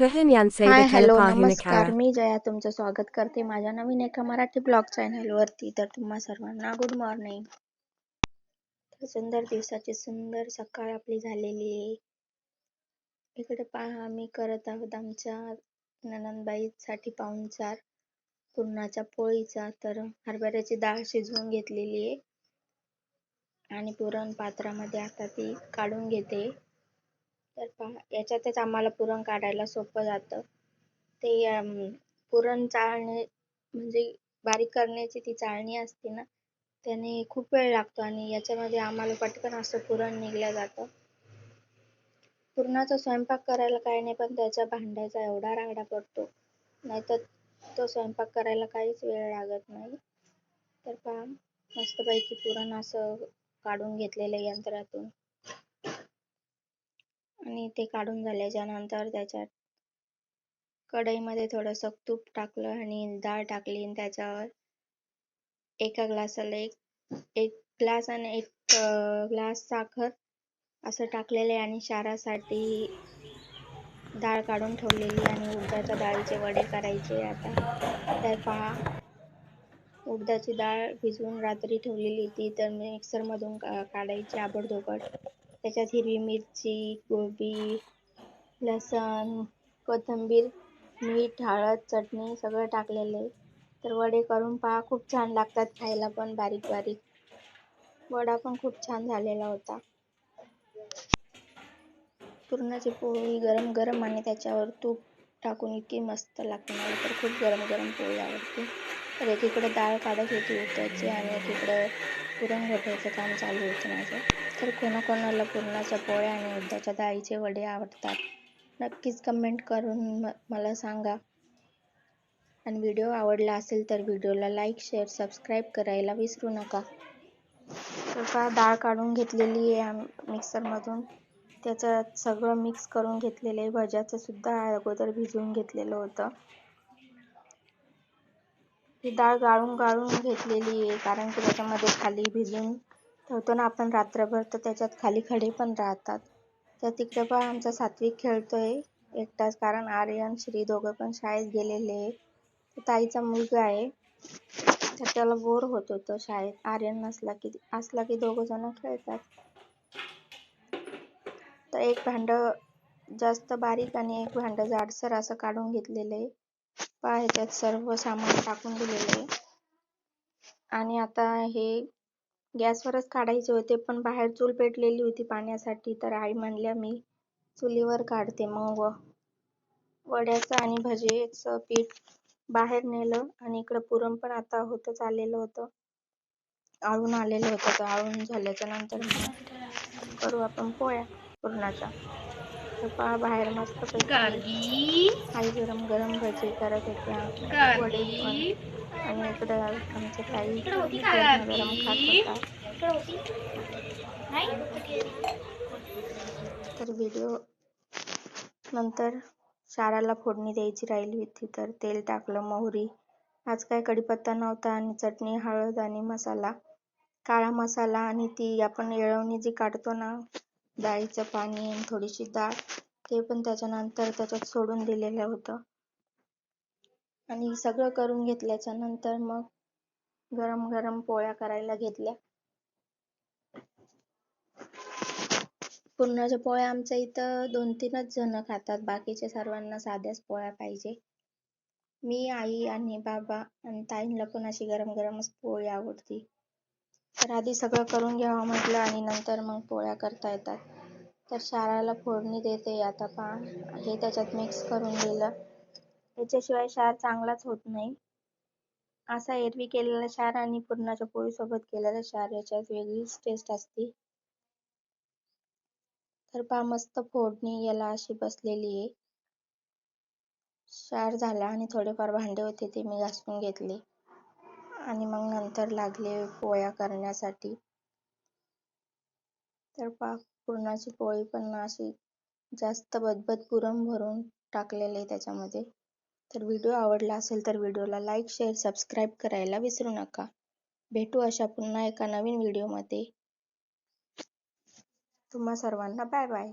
Hi hello नमस्कार. मी जया तुमचं स्वागत करते. माझ्या नवीन एका मराठी ब्लॉग चॅनल वरती तर तुम्हा सर्वांना गुड मॉर्निंग तर सुंदर दिवसाची सुंदर सकाळ आपली झालेली आहे. इकडे पहा आम्ही करत आहोत आमच्या ननंदबाईसाठी पाहुणचार पुरणाच्या पोळीचा तर हरभऱ्याची डाळ शिजवून घेतलेली आहे. आणि पुरण पात्रामध्ये आता ती काढून घेते. तर पहा याच्यातच आम्हाला पुरण काढायला सोपं जातं. ते पुरण चाळणे म्हणजे बारीक करण्याची ती चाळणी असते ना त्याने खूप वेळ लागतो आणि याच्यामध्ये आम्हाला पटकन असं पुरण निघलं जातं. पुरणाचा स्वयंपाक करायला काही नाही पण त्याच्या भांड्याचा एवढा रागडा पडतो. नाहीतर तो स्वयंपाक करायला काहीच वेळ लागत नाही. तर पहा मस्तपैकी पुरण असं काढून घेतलेलं यंत्रातून. आणि ते काढून झाल्याच्यानंतर त्याच्यात कढईमध्ये थोडंसं तूप टाकलं आणि डाळ टाकली आणि त्याच्यावर एका ग्लासाला एक एक ग्लास आणि एक ग्लास साखर असं टाकलेलं आहे आणि शारासाठी डाळ काढून ठेवलेली आणि उडदाच्या डाळीचे वडे करायचे आता तर पहा उडदाची डाळ भिजवून रात्री ठेवलेली ती तर मिक्सरमधून का काढायची आबडधोबड. त्याच्यात हिरवी मिरची कोबी लसण कोथिंबीर मीठ हळद चटणी सगळं टाकलेलं आहे. तर वडे करून पहा खूप छान लागतात खायला पण बारीक बारीक. वडा पण खूप छान झालेला होता. पुरणाची पोळी गरम गरम आणि त्याच्यावर तूप टाकून इतकी मस्त लागते. मला तर खूप गरम गरम पोळी आवडते. तर एकीकडे डाळ काढत होती उडदाची आणि एकीकडे पुरण घोटायचं काम चालू होतं माझं. तर कोणाकोणाला पुरणाच्या पोळ्या आणि उडदाच्या डाळीचे वडे आवडतात नक्कीच कमेंट करून म मला सांगा. आणि व्हिडिओ आवडला असेल तर व्हिडिओला लाईक शेअर सबस्क्राईब करायला विसरू नका. तर का डाळ काढून घेतलेली आहे मिक्सरमधून त्याच्यात सगळं मिक्स करून घेतलेलं आहे. भज्याचं सुद्धा अगोदर भिजवून घेतलेलं होतं. ही डाळ गाळून गाळून घेतलेली आहे कारण की त्याच्यामध्ये खाली भिजून ठेवतो ना आपण रात्रभर तर त्याच्यात खाली खडे पण राहतात. तर तिकडे पण आमचा सात्विक खेळतोय एकटाच कारण आर्यन श्री दोघं पण शाळेत गेलेले आहे ताईचा मुलगा आहे तर त्याला बोर होत होतं शाळेत. आर्यन नसला की असला की दोघं जण खेळतात. तर एक भांड जास्त बारीक आणि एक भांड जाडसर असं काढून घेतलेलं आहे. पहा ह्याच्यात सर्व सामान टाकून दिलेलं आहे. आणि आता हे गॅसवरच काढायचे होते पण बाहेर चूल पेटलेली होती पाण्यासाठी. तर आई म्हणल्या मी चुलीवर काढते. मग वड्याचं आणि भजेचं पीठ बाहेर नेलं आणि इकडं पुरण पण आता होतच आलेलं होतं. आळून आलेलं होतं. तर आळून झाल्याच्यानंतर करू आपण पोळ्या पुरणाच्या. पहा बाहेर मस्त आई गरम गरम भजी करत होत्या आणि इकडं आमच्या ताई गरम गरम खात होता. तर व्हिडिओ नंतर शाराला फोडणी द्यायची राहिली होती तर तेल टाकलं मोहरी. आज काय कढीपत्ता नव्हता आणि चटणी हळद आणि मसाला. काळा मसाला आणि ती आपण येळवणी जी काढतो ना डाळीचं पाणी आणि थोडीशी डाळ ते पण त्याच्यानंतर त्याच्यात सोडून दिलेलं होतं. आणि सगळं करून घेतल्याच्या नंतर मग गरम गरम पोळ्या करायला घेतल्या. पुरणाच्या पोळ्या आमच्या इथं दोन तीनच जण खातात बाकीचे सर्वांना साध्याच पोळ्या पाहिजे. मी आई आणि बाबा आणि ताईंला पण अशी गरम गरमच पोळी आवडती. तर आधी सगळं करून घ्यावं म्हटलं आणि नंतर मग पोळ्या करता येतात. तर शाराला फोडणी देते आता पहा. हे त्याच्यात मिक्स करून दिलं याच्याशिवाय शार चांगलाच होत नाही. असा एरवी केलेला शार आणि पुरणाच्या पोळीसोबत केलेला शार याच्यात वेगळीच टेस्ट असते. तर पहा मस्त फोडणी याला अशी बसलेली आहे. शार झाला आणि थोडेफार भांडे होते ते मी घासून घेतले. आणि मग नंतर लागले पोळ्या करण्यासाठी. तर पाक पुरणाची पोळी पण अशी जास्त बदबद पुरण भरून टाकलेलं आहे त्याच्यामध्ये. तर व्हिडिओ आवडला असेल तर व्हिडिओला लाईक शेअर सबस्क्राईब करायला विसरू नका. भेटू अशा पुन्हा एका नवीन व्हिडिओमध्ये तुम्हा सर्वांना बाय बाय